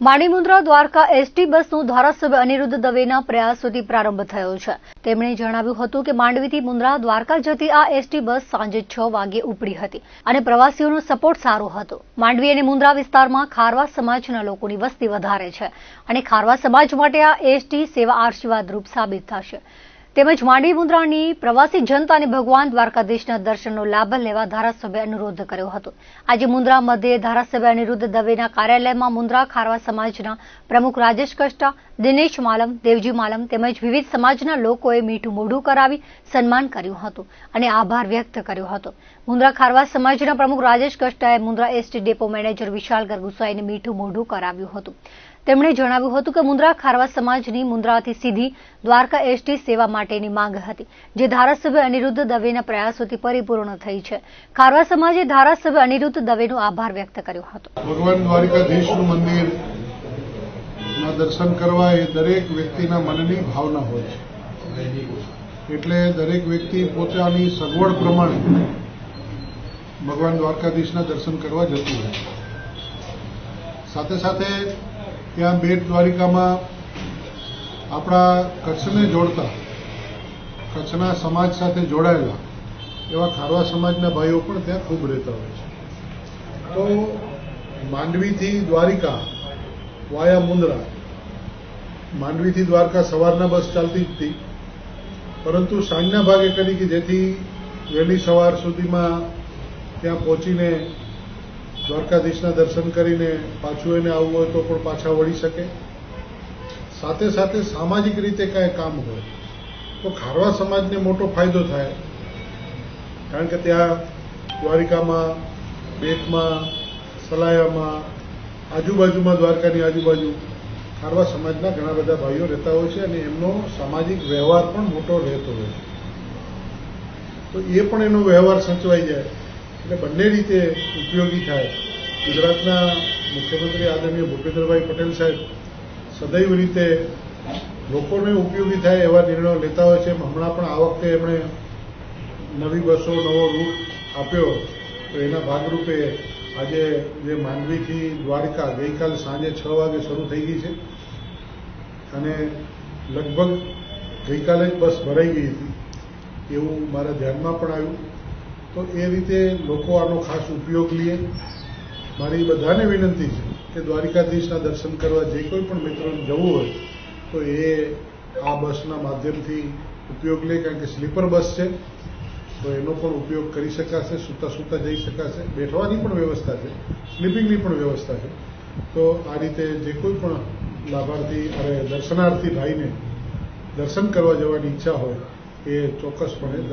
માંડી મુન્દ્રા દ્વારકા એસટી બસનું ધારાસભ્ય અનિરુદ્ધ દવેના પ્રયાસોથી પ્રારંભ થયો છે. તેમણે જણાવ્યું હતું કે માંડવીથી મુંદ્રા દ્વારકા જતી આ એસટી બસ સાંજે છ વાગે ઉપડી હતી અને પ્રવાસીઓનો સપોર્ટ સારો હતો. માંડવી અને મુંદ્રા વિસ્તારમાં ખારવા સમાજના લોકોની વસ્તી વધારે છે અને ખારવા સમાજ માટે આ એસટી સેવા આશીર્વાદરૂપ સાબિત થશે. તેમજ માંડવી મુન્દ્રાની પ્રવાસી જનતા અને ભગવાન દ્વારકાધીશના દર્શનનો લાભ લેવા ધારાસભ્ય અનુરોધ કર્યો હતો. આજે મુન્દ્રા મધ્યે ધારાસભ્ય અનિરુદ્ધ દવેના કાર્યાલયમાં મુન્દ્રા ખારવા સમાજના પ્રમુખ રાજેશ કષ્ટા, દિનેશ માલમ, દેવજી માલમ તેમજ વિવિધ સમાજના લોકોએ મીઠું મોઢું કરાવી સન્માન કર્યું હતું અને આભાર વ્યક્ત કર્યો હતો. મુન્દ્રા ખારવા સમાજના પ્રમુખ Rajesh કષ્ટાએ Mundra ST depot manager Vishal ગરગુસાઈને મીઠું મોઢું કરાવ્યું હતું. તેમણે જણાવ્યું હતું કે મુન્દ્રા ખારવા સમાજની મુન્દ્રાથી સીધી દ્વારકા એસટી સેવા માટેની માંગ હતી, જે ધારાસભ્ય અનિરુદ્ધ દવેના પ્રયાસોથી પરિપૂર્ણ થઈ છે. ખારવા સમાજે ધારાસભ્ય અનિરુદ્ધ દવેનો આભાર વ્યક્ત કર્યો હતો. ભગવાન દ્વારકાધીશનું મંદિર દર્શન કરવા એ દરેક વ્યક્તિના મનની ભાવના હોય છે. એટલે દરેક વ્યક્તિ પોતાની સગવડ પ્રમાણે ભગવાન દ્વારકાધીશના દર્શન કરવા જતું હોય સાથે સાથે ત્યાં બેટ દ્વારિકામાં આપણા કચ્છને જોડતા, કચ્છના સમાજ સાથે જોડાયેલા એવા ખારવા સમાજના ભાઈઓ પણ ત્યાં ખૂબ રહેતા હોય છે. તો માંડવીથી દ્વારિકા વાયા મુંદ્રા માંડવીથી દ્વારકા સવારના બસ ચાલતી જ હતી. પરંતુ સાંજના ભાગે કરી કે જેથી વહેલી સવાર સુધીમાં ત્યાં પહોંચીને દ્વારકાધીશના દર્શન કરીને પાછું એને આવવું હોય તો પણ પાછા વળી શકે. સાથે સાથે સામાજિક રીતે કાંઈ કામ હોય તો ખારવા સમાજને મોટો ફાયદો થાય. કારણ કે ત્યાં દ્વારિકામાં, બેટમાં, સલાયામાં, આજુબાજુમાં, દ્વારકાની આજુબાજુ ખારવા સમાજના ઘણા બધા ભાઈઓ રહેતા હોય છે અને એમનો સામાજિક વ્યવહાર પણ મોટો રહેતો હોય છે. તો એ પણ એનો વ્યવહાર સચવાઈ જાય. એટલે બંને રીતે ઉપયોગી થાય. ગુજરાતના મુખ્યમંત્રી આદરણીય ભૂપેન્દ્રભાઈ પટેલ સાહેબ સદૈવ રીતે લોકોને ઉપયોગી થાય એવા નિર્ણયો લેતા હોય છે. હમણાં પણ આ વખતે એમણે નવી બસો, નવો રૂટ આપ્યો. તો એના ભાગરૂપે આજે જે માંડવીથી દ્વારકા ગઈકાલ સાંજે છ વાગે શરૂ થઈ ગઈ છે. અને લગભગ ગઈકાલે જ બસ ભરાઈ ગઈ હતી. એવું મારા ધ્યાનમાં પણ આવ્યું. તો એ રીતે લોકો આનો ખાસ ઉપયોગ લે. મારી બધાને વિનંતી છે કે દ્વારિકાધીશના દર્શન કરવા જે કોઈ પણ મિત્રોને જવું હોય, તો એ આ બસના માધ્યમથી ઉપયોગ લે, કારણ કે સ્લીપર બસ છે. તો એનો પણ ઉપયોગ કરી શકાશે, સૂતા સૂતા જઈ શકાશે. બેઠવાની પણ વ્યવસ્થા છે, સ્લીપિંગની પણ વ્યવસ્થા છે. તો આ રીતે જે કોઈ પણ લાભાર્થી અને દર્શનાર્થી ભાઈને દર્શન કરવા જવાની ઈચ્છા હોય, એ ચોક્કસપણે